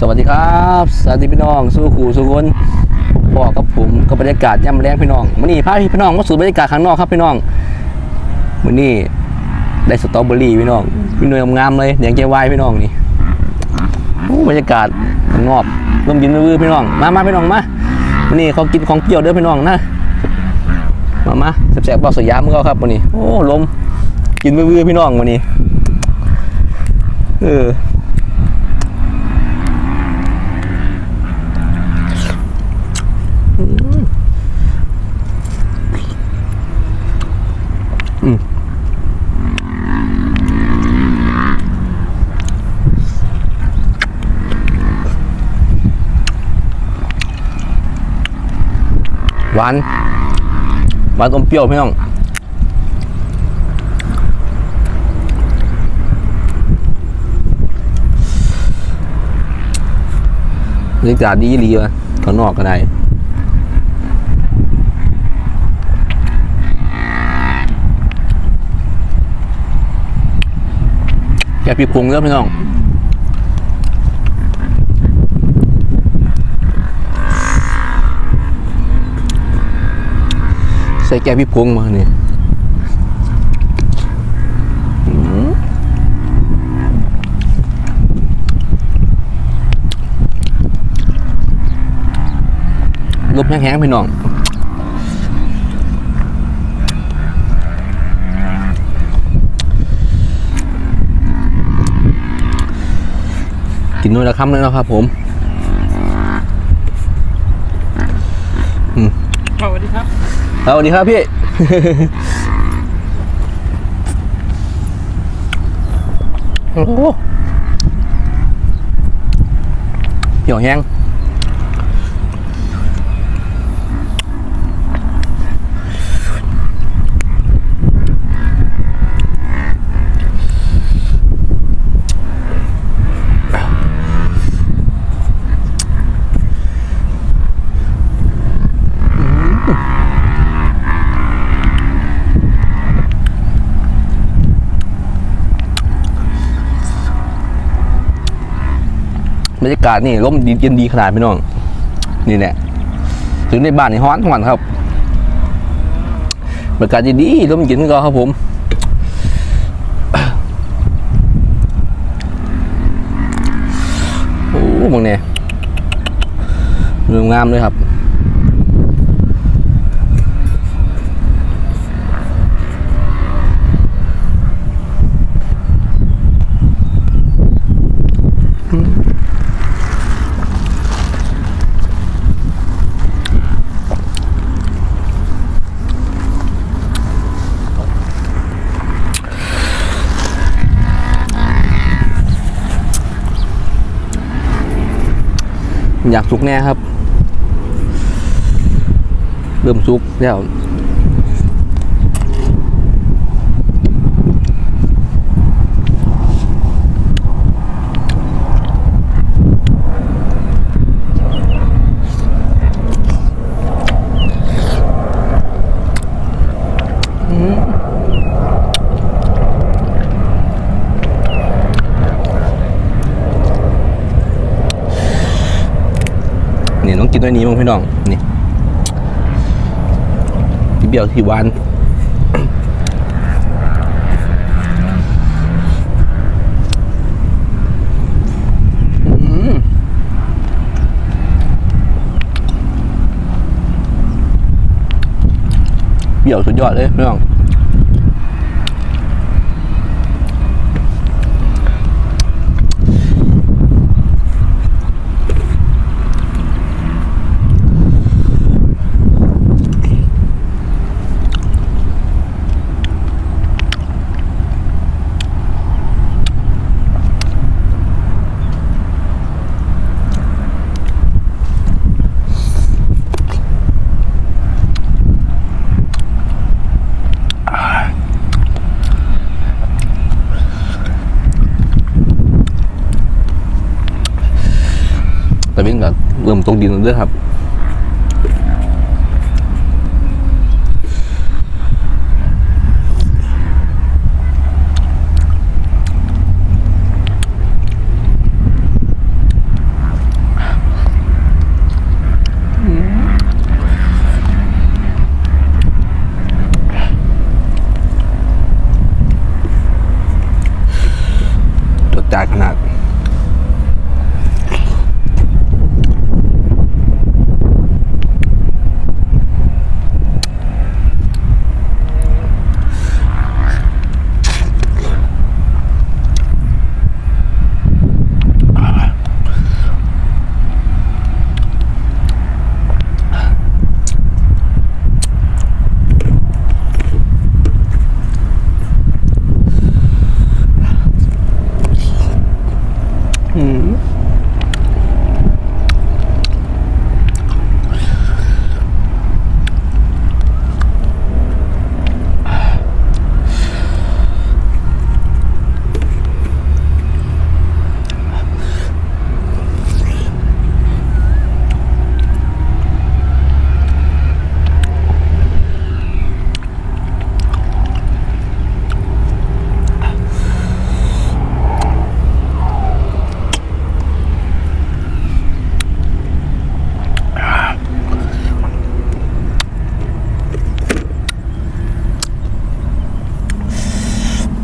สวัสดีครับ สวัสดีพี่น้อง สู้ขู่สู้คนบอกกับผมกับบรรยากาศย่ำแรงพี่น้องมื่อนี้พาพี่พี่น้องมาสู่บรรยากาศข้างนอกครับพี่น้องมื่อนี้ได้สตรอเบอรี่พี่น้องพี่หน่วยงามเลยแดงใจวายพี่น้องนี่โอ้บรรยากาศงอบร่มยินมือพี่น้อง มามาพี่น้องมามื่อนี้เขากินของเปรี้ยวเด้อพี่น้องนะมามาแซ่บๆบอกสยามเขาครับมื่อนี้โอ้ลมกินมือพี่น้องมื่อนี้เออ หวานหวานอมเปรี้ยวพี่น้องบรรยากาศดีดีวะข้างนอกก็ได้แกพี่พุงเริ่มพี่น้อง ใส่แก้วพี่พุงมาเนี่ยอืมลมแห้งๆพี่น้องกินนู่นละคำเลยนะครับผมสวัสดีครับ สวัสดีครับพี่ โอ้เหี่ยวแห้งบ รรยากาศนี่ร่มดีเย็นดีขนาดพี่น้อง นี่แหละถึงในบ้านนี่ฮ้อนทั้งวันครับบรรยากาศดีร่มเย็นก็ครับผมโอ้โหมึงเนี่ยเรื่องงามเลยครับ อยากสุกแน่ครับ เริ่มสุกแล้ว นี่ต้องกินตัวนี้มั้งพี่น้อง นี่ที่เบี้ยวที่วานเบี้ยวสุดยอดเลยพี่น้อง เองกเริ่มตกดินแล้วด้วยครับจากขนาด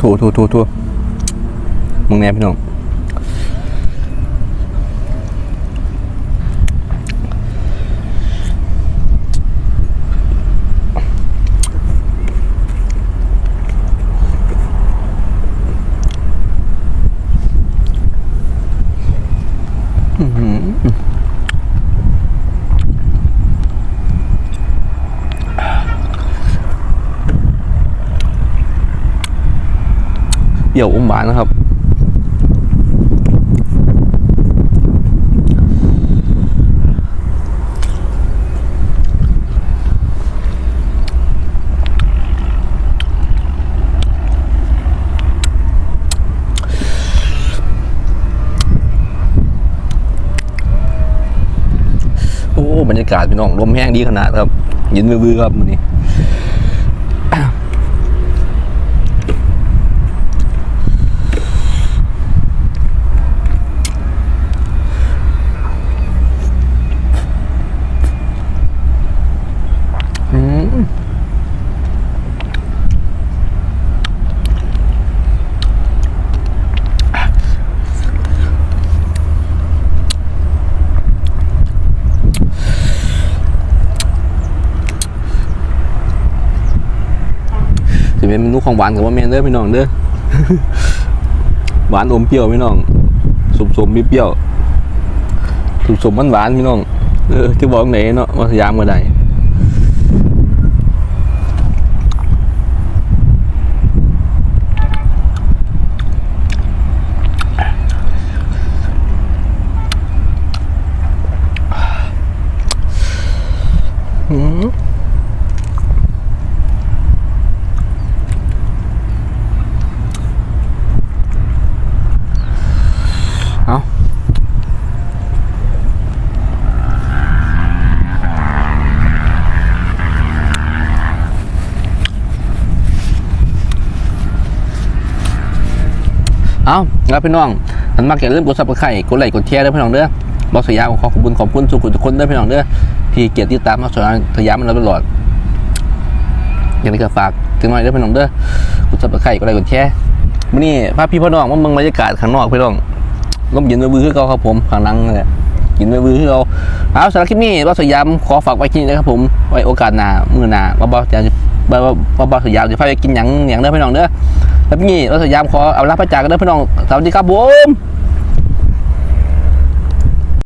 ถูถูถูถูมึงแน่พี่น้อง ยวอมหวานนะครับ โอ้บรรยากาศพี่น้องลมแห้งดีขนาดครับย็นวือๆครับมื้อนี้ เป็นเมนูของหวานกับว่าแมนเด้อพี่น้องเด้อหวานอมเปรี้ยวพี่น้องสมสมมีเปรี้ยวสมสมๆหวานพี่น้องเออจะบอกไหนเนาะว่าสยามเมื่อใด เอาแล้วพี่น้องอันมากอย่าลืมกดซับสไครต์กดไลค์กดแชร์ด้วยพี่น้องเด้อบอสสยามขอขอบคุณขอบคุณทุกคนทุกคนด้อพี่น้องเด้อที่เกียรติดตามบอสสยามมาตลอดอย่างนี้ก็ฝากถึงหน่อยด้อพี่น้องเด้อกดซับสไครต์กดไลค์กดแชร์มื้อนี้พาพี่พ่อน้องมาเมืองบรรยากาศข้างนอกพี่น้องลมเย็นมือคือเก่าครับผมข้างหลังนั่แหละกินมือคือเก่าเอาสำหรับคลิปนี้บอสสยามขอฝากไว้ที่นี่นะครับผมไว้โอกาสหน้ามือหน้าว่าบอสจะว่าว่าบอสสยามจะพาไปกินหยังหยังเด้อพี่น้องเด้อ แบบนี้เราสยามขอเอาลาพระจากกันเด้อพี่น้องสวัสดีครับผม